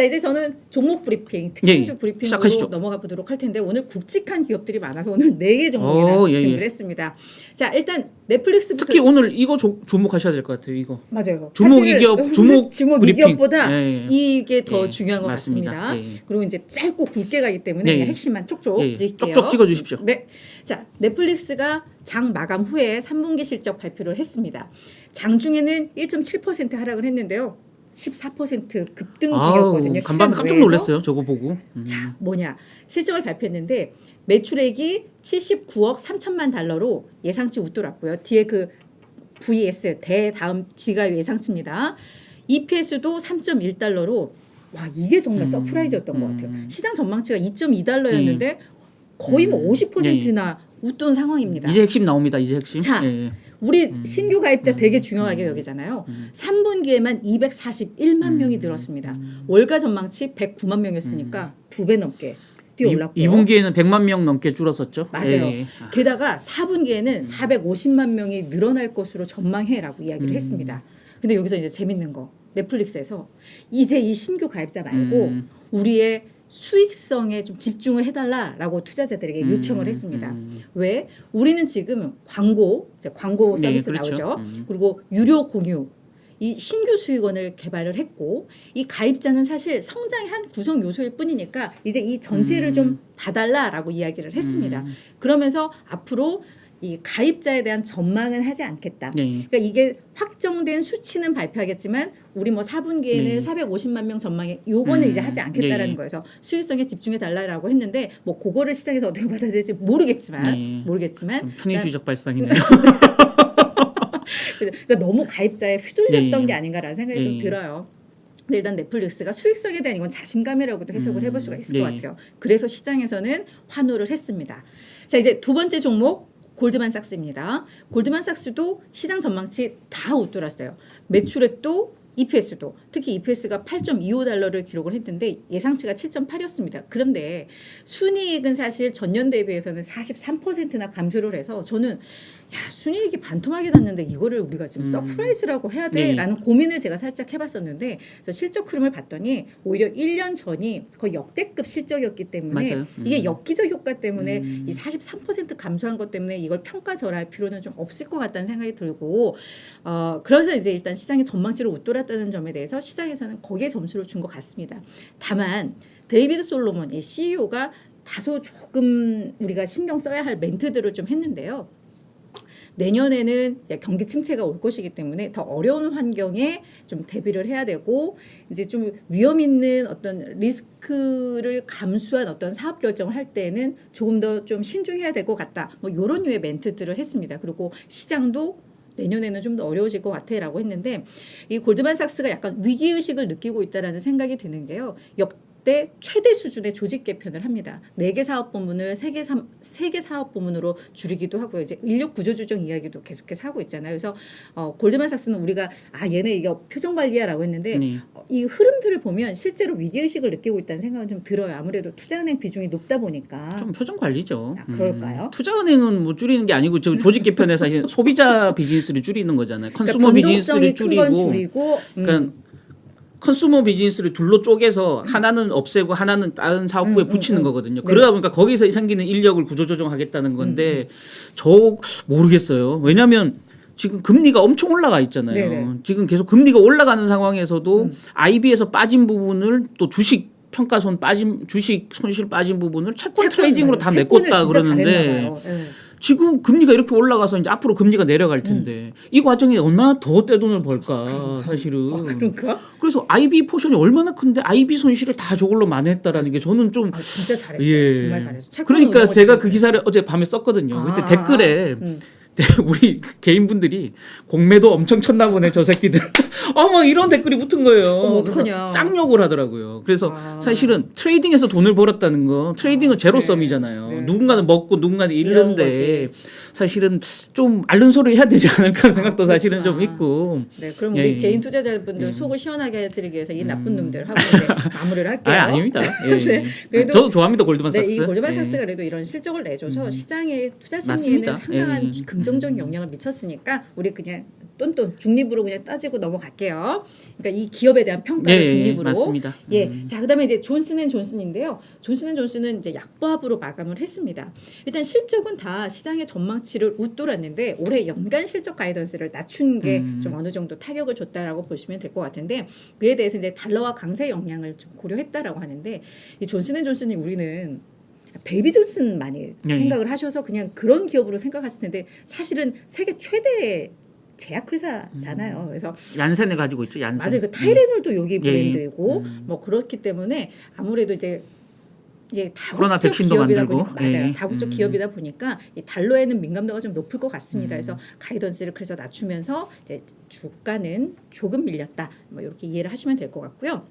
자 이제 저는 종목 브리핑, 예, 예. 특징주 브리핑으로 시작하시죠. 넘어가 보도록 할 텐데 오늘 굵직한 기업들이 많아서 오늘 네 개 종목이나 오, 예, 준비를 예. 했습니다. 자 일단 넷플릭스부터 특히 오늘 이거 조, 주목하셔야 될 것 같아요. 이거. 맞아요. 주목 사실 이기업, 주목 주목 브리핑. 이기업보다 예, 예. 이게 더 예, 중요한 것 맞습니다. 같습니다. 예, 예. 그리고 이제 짧고 굵게 가기 때문에 예, 예. 핵심만 쪽쪽 예, 예. 드릴게요. 쪽쪽 찍어 주십시오. 네. 자, 넷플릭스가 장 마감 후에 3분기 실적 발표를 했습니다. 장 중에는 1.7% 하락을 했는데요. 14% 급등 중이었거든요. 간밤에 깜짝 놀랐어요. 저거 보고. 음. 자, 뭐냐? 실적을 발표했는데 매출액이 79억 3천만 달러로 예상치 웃돌았고요. 뒤에 그 VS 대 다음 G가 예상치입니다. EPS도 3.1달러로 와 이게 정말 음, 서프라이즈였던 것 음. 같아요. 시장 전망치가 2.2달러였는데 거의 뭐 음. 50%나 웃돈 상황입니다. 이제 핵심 나옵니다. 이제 핵심. 자, 예, 예. 우리 신규 가입자 음. 되게 중요하게 여기잖아요. 3분기에만 241만 명이 음. 늘었습니다. 월가 전망치 109만 명이었으니까 두 배 넘게 뛰어올랐고요. 2분기에는 100만 명 넘게 줄었었죠. 맞아요. 예, 예. 게다가 4분기에는 450만 명이 늘어날 것으로 전망해라고 이야기를 음. 했습니다. 근데 여기서 이제 재밌는 거 넷플릭스에서 이제 이 신규 가입자 말고 음. 우리의 수익성에 좀 집중을 해달라라고 투자자들에게 요청을 음, 했습니다. 음. 왜? 우리는 지금 광고, 광고 네, 서비스 그렇죠. 나오죠. 음. 그리고 유료 공유. 이 신규 수익원을 개발을 했고 이 가입자는 사실 성장의 한 구성 요소일 뿐이니까 이제 이 전체를 음. 좀 봐달라라고 이야기를 했습니다. 음. 그러면서 앞으로 이 가입자에 대한 전망은 하지 않겠다. 네. 그러니까 이게 확정된 수치는 발표하겠지만 우리 뭐 4분기에는 네. 450만 명 전망에 요거는 음. 이제 하지 않겠다라는 네. 거여서 수익성에 집중해 달라라고 했는데 뭐 그거를 시장에서 어떻게 받아들일지 모르겠지만 네. 모르겠지만 좀 편의주의적 발상이네요. 그러니까 너무 가입자에 휘둘렸던 네. 게 아닌가라는 생각이 좀 네. 들어요. 근데 일단 넷플릭스가 수익성에 대한 이건 자신감이라고도 해석을 음, 해볼 수가 있을 네. 것 같아요. 그래서 시장에서는 환호를 했습니다. 자 이제 두 번째 종목 골드만삭스입니다. 골드만삭스도 시장 전망치 다 웃돌았어요. 매출액도 EPS도 특히 EPS가 8.25달러를 기록을 했는데 예상치가 7.8이었습니다. 그런데 순이익은 사실 전년 대비해서는 43%나 감소를 해서 저는 야 순이익이 반토막이 났는데 이거를 우리가 지금 음. 서프라이즈라고 해야 네. 돼라는 고민을 제가 살짝 해봤었는데 저 실적 흐름을 봤더니 오히려 1년 전이 거의 역대급 실적이었기 때문에. 음. 이게 엽기적 효과 때문에 음. 이43% 감소한 것 때문에 이걸 평가절할 필요는 좀 없을 것 같다는 생각이 들고 어 그래서 이제 일단 시장의 전망치를 웃돌았다는 점에 대해서 시장에서는 거기에 점수를 준 것 같습니다. 다만 데이비드 솔로몬 이 CEO가 다소 조금 우리가 신경 써야 할 멘트들을 좀 했는데요. 내년에는 경기 침체가 올 것이기 때문에 더 어려운 환경에 좀 대비를 해야 되고 이제 좀 위험 있는 어떤 리스크를 감수한 어떤 사업 결정을 할 때는 조금 더 좀 신중해야 될 것 같다. 뭐 이런 류의 멘트들을 했습니다. 그리고 시장도 내년에는 좀 더 어려워질 것 같아라고 했는데 이 골드만삭스가 약간 위기 의식을 느끼고 있다라는 생각이 드는 게요. 역 대 최대 수준의 조직 개편을 합니다. 네개 사업 부문을 세개 세개 사업 부문으로 줄이기도 하고요. 이제 인력 구조 조정 이야기도 계속해서 하고 있잖아요. 그래서 어, 골드만삭스는 우리가 아 얘네 이게 표정 관리야라고 했는데 네. 어, 이 흐름들을 보면 실제로 위기 의식을 느끼고 있다는 생각은 좀 들어요. 아무래도 투자은행 비중이 높다 보니까 좀 표정 관리죠. 아, 그럴까요? 음. 투자은행은 뭐 줄이는 게 아니고 저 조직 개편에 사실 소비자 비즈니스를 줄이는 거잖아요. 컨슈머 그러니까 비즈니스를 줄이고 줄이고 음. 그러니까 컨슈머 비즈니스를 둘로 쪼개서 하나는 없애고 하나는 다른 사업부에 음, 음, 붙이는 음. 거거든요. 네. 그러다 보니까 거기서 생기는 인력을 구조 조정하겠다는 음, 건데 저 모르겠어요. 왜냐하면 지금 금리가 엄청 올라가 있잖아요. 네네. 지금 계속 금리가 올라가는 상황에서도 음. IB에서 빠진 부분을 또 주식 평가손 빠진 주식 손실 빠진 부분을 채권 트레이딩으로 다 채권을 메꿨다 그러는데. 지금 금리가 이렇게 올라가서 이제 앞으로 금리가 내려갈 텐데 이 과정에 얼마나 더 떼돈을 벌까 사실은 아, 그런가? 그래서 IB 포션이 얼마나 큰데 IB 손실을 다 저걸로 만회했다라는 게 저는 좀 아, 진짜 잘했어요. 예. 정말 잘했어. 그러니까 제가. 그 기사를 어제 밤에 썼거든요. 아, 그때 아, 댓글에 음. 우리 개인분들이 공매도 엄청 쳤나 보네 저 새끼들. 어머 이런 댓글이 붙은 거예요. 어머, 어떡하냐. 쌍욕을 하더라고요. 그래서 아. 사실은 트레이딩에서 돈을 벌었다는 거 트레이딩은 아, 제로섬이잖아요. 네, 네. 누군가는 먹고 누군가는 잃는데. 사실은 좀 앓는 소리 해야 되지 않을까 하는 생각도 사실은 좀. 있고. 네, 그럼 예, 우리 예. 개인 투자자분들 예. 속을 시원하게 해드리기 위해서 이 나쁜 음. 놈들 하고 마무리를 할게요. 아 아닙니다. 예, 예. 네, 그래도- 저도 좋아합니다 골드만 네, 삭스. 이 골드만 예. 삭스가 그래도 이런 실적을 내줘서 음. 시장의 투자 심리에는. 상당한 예, 예. 긍정적인 음. 영향을 미쳤으니까 우리 그냥 똔똔 중립으로 그냥 따지고 넘어갈게요. 그러니까 이 기업에 대한 평가를 네, 중립으로. 맞습니다. 예. 음. 자, 그다음에 이제 존슨앤존슨인데요. 존슨앤존슨은 이제 약보합으로 마감을 했습니다. 일단 실적은 다 시장의 전망치를 웃돌았는데 올해 연간 실적 가이던스를 낮춘 게좀 음. 어느 정도 타격을 줬다라고 보시면 될 것 같은데 그에 대해서 이제 달러와 강세 영향을 좀 고려했다라고 하는데 이 존슨앤존슨이 우리는 베이비 존슨 많이 네. 생각을 하셔서 그냥 그런 기업으로 생각하실 텐데 사실은 세계 최대 제약회사잖아요. 그래서 얀센을 가지고 있죠. 얀센. 맞아요. 그 타이레놀도 여기 예, 브랜드이고 음. 뭐 그렇기 때문에 아무래도 이제 이제 다국적 기업이다 만들고. 보니까 맞아요. 예. 다국적 음. 기업이다 보니까 이 달러에는 민감도가 좀 높을 것 같습니다. 음. 그래서 가이던스를 그래서 낮추면서 이제 주가는 조금 밀렸다. 뭐 이렇게 이해를 하시면 될 것 같고요.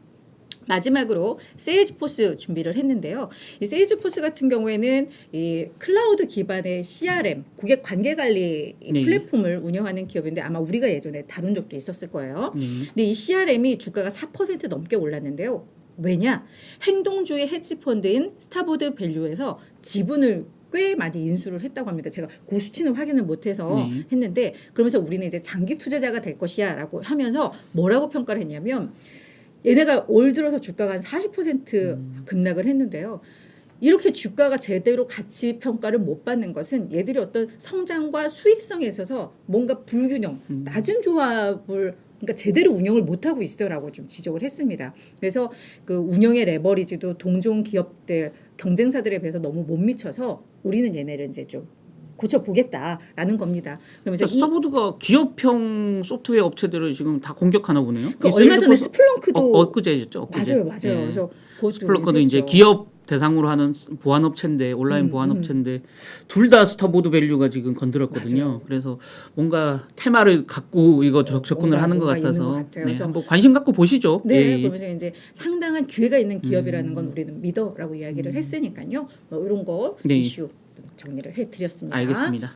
마지막으로 세일즈포스 준비를 했는데요. 이 세일즈포스 같은 경우에는 이 클라우드 기반의 CRM 고객 관계 관리 이 네. 플랫폼을 운영하는 기업인데 아마 우리가 예전에 다룬 적도 있었을 거예요. 네. 근데 이 CRM이 주가가 4% 넘게 올랐는데요. 왜냐? 행동주의 헤지펀드인 스타보드 밸류에서 지분을 꽤 많이 인수를 했다고 합니다. 제가 그 수치는 확인을 못해서 네. 했는데 그러면서 우리는 이제 장기 투자자가 될 것이야라고 하면서 뭐라고 평가를 했냐면 얘네가 올 들어서 주가가 한 40% 음. 급락을 했는데요. 이렇게 주가가 제대로 가치 평가를 못 받는 것은 얘들이 어떤 성장과 수익성에 있어서 뭔가 불균형, 음. 낮은 조합을 그러니까 제대로 운영을 못 하고 있어라고 좀 지적을 했습니다. 그래서 그 운영의 레버리지도 동종 기업들 경쟁사들에 비해서 너무 못 미쳐서 우리는 얘네를 이제 좀 고쳐 보겠다라는 겁니다. 그러면서 그러니까 이, 스타보드가 기업형 소프트웨어 업체들을 지금 다 공격하나 보네요. 그이 얼마 전에 스플렁크도 어, 엊그제였죠. 엊그제. 맞아요, 맞아요. 예. 그래서 스플렁크도 이제. 기업 대상으로 하는 보안 업체인데 온라인 음, 보안 음. 업체인데 둘 다 스타보드 밸류가 지금 건드렸거든요. 맞아요. 그래서 뭔가 테마를 갖고 이거 접- 접근을 하는 것 같아서 것. 네, 한번 관심 갖고 보시죠. 네, 예. 그러면서 이제 상당한 기회가 있는 기업이라는 건 음. 우리는 믿어라고 이야기를 했으니까요. 뭐 이런 거 네. 이슈 정리를 해드렸습니다. 알겠습니다.